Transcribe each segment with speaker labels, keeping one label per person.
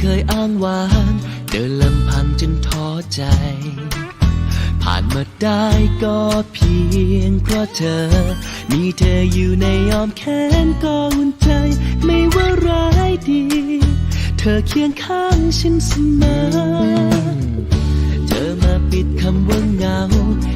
Speaker 1: เคยเดียวดายเคยอ้างว้างเดินลำพังจนท้อใจ ผ่านมาได้ก็เพียงเพราะเธอ มีเธออยู่ในอ้อมแขนก็อุ่นใจ ไม่ว่าร้ายดี เธอเคียงข้างฉันเสมอ เธอมาปิดคำว่าเหงาเธอมา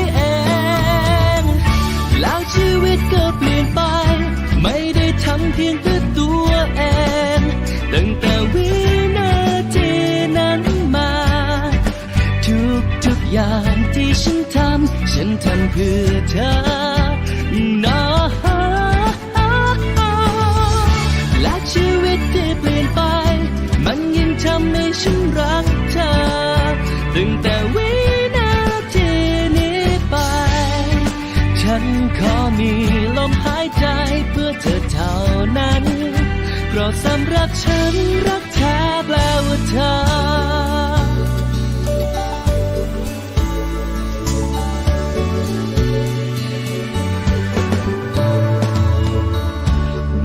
Speaker 1: วชีวิตก็เปลี่ยนไป ไม่ได้ทำเพียงเพื่อตัวเองตั้งแต่วินาทีนั้นมา ทุกทุกๆอย่างที่ฉันทำฉันทำเพื่อเธอนะและชีวิตที่เปลี่ยนไป มันยิ่งทำให้ฉันรักเธอตั้งแต่ มีลมหายใจเพื่อเธอเท่านั้นเพราะสำหรับฉันรักแท้แปลว่าเธอ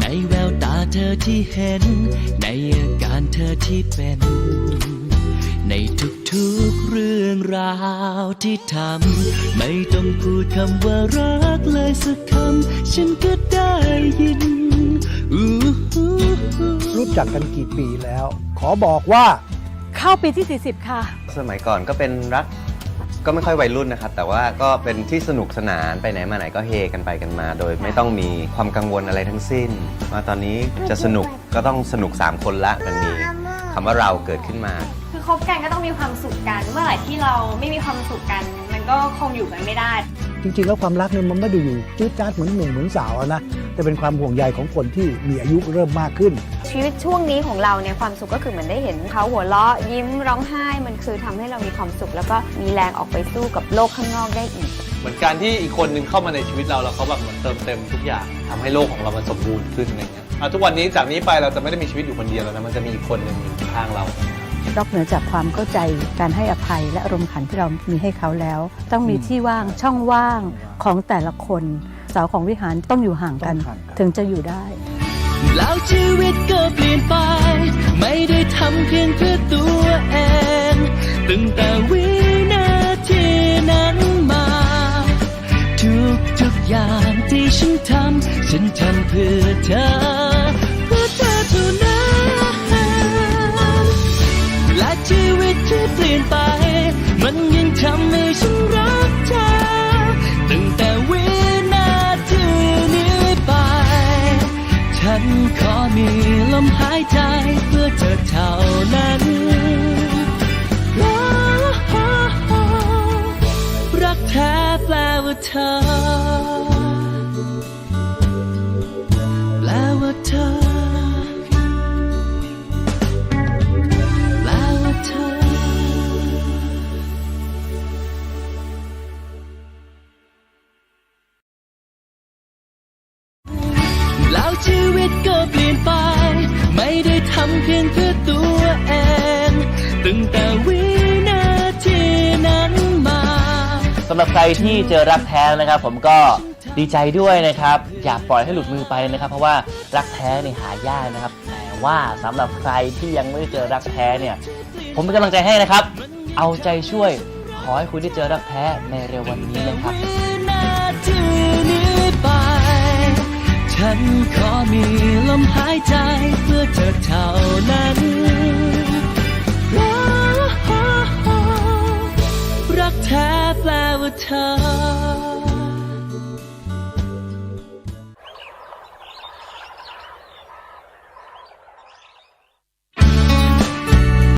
Speaker 1: ในแววตาเธอที่เห็นในอาการเธอที่เป็น ในทุกๆเรื่องราวที่ทำ ไม่ต้องพูดคำว่ารักเลยสักคำ ฉันก็ได้ยินอู้หู
Speaker 2: รู้จักกันกี่ปีแล้ว ขอบอกว่า
Speaker 3: เข้าปีที่ 40 ค่ะ
Speaker 4: สมัยก่อนก็เป็นรักก็ไม่ค่อยวัยรุ่นนะครับ แต่ว่าก็เป็นที่สนุกสนานไปไหนมาไหนก็เฮกันไปกันมา โดยไม่ต้องมีความกังวลอะไรทั้งสิ้น มาตอนนี้จะสนุกก็ต้องสนุก 3 คนละมันมีคำว่าเราเกิดขึ้นมา
Speaker 5: คือคบกันก็ต้องมีความสุขกัน เมื่อไหร่ที่เราไม่มีความสุขกัน มันก็คงอยู่กันไม่ได้
Speaker 2: จริงๆ แล้วความรักเนี่ยมันไม่ได้อยู่จืดจ้าดเหมือนหนุ่มเหมือนสาวอะนะแต่เป็นความห่วงใยของคนที่มีอายุเริ่มมากขึ้น
Speaker 6: ชีวิตช่วงนี้ของเราเนี่ยความสุขก็คือเหมือนได้เห็นเขาหัวเราะยิ้มร้องไห้มันคือทำให้เรามีความสุข แล้วก็มีแรงออกไปสู้กับโลกข้างนอกได้อีก
Speaker 7: เหมือนการที่อีกคนนึงเข้ามาในชีวิตเราแล้วเขาแบบเหมือนเติมเต็มทุกอย่างทำให้โลกของเรามันสมบูรณ์ขึ้นอะไรเงี้ยอะ ทุกวันนี้จากนี้ไปเราจะไม่ได้มีชีวิตอยู่คนเดียวแล้วนะมันจะมีอีกคนหนึ่งอยู่ข้างเรา
Speaker 3: นอกเหนือจากความเข้าใจการให้อภัยและอารมณ์ขันที่เรามีให้เขาแล้ว ต้องมีที่ว่างช่องว่างของแต่ละคนเสาของวิหารต้องอยู่ห่างกัน
Speaker 2: ต้องห่างกัน
Speaker 3: ถึงจะอยู่ได้
Speaker 1: แล้วชีวิตก็เปลี่ยนไป ไม่ได้ทำเพียงเพื่อตัวเองตั้งแต่วินาทีนั้นมา ทุกทุกๆอย่างที่ฉันทำฉันทำเพื่อเธอ เพียงเพื่อตัวเอง ตั้งแต่วินาทีนั้นมา
Speaker 8: สำหรับใครที่เจอรักแท้นะครับ ผมก็ดีใจด้วยนะครับ อย่าปล่อยให้หลุดมือไปนะครับ เพราะว่ารักแท้เนี่ยหายากนะครับ แต่ว่าสำหรับใครที่ยังไม่ได้เจอรักแท้เนี่ย ผมเป็นกำลังใจให้นะครับ เอาใจช่วย ขอให้คุณได้เจอรักแท้ในเร็ววันนี้นะครับ
Speaker 1: วินาทีนี้ไป ฉันขอมีลมหายใจเพื่อ เธอเท่านั้นรักแท้แปลว่าเธอ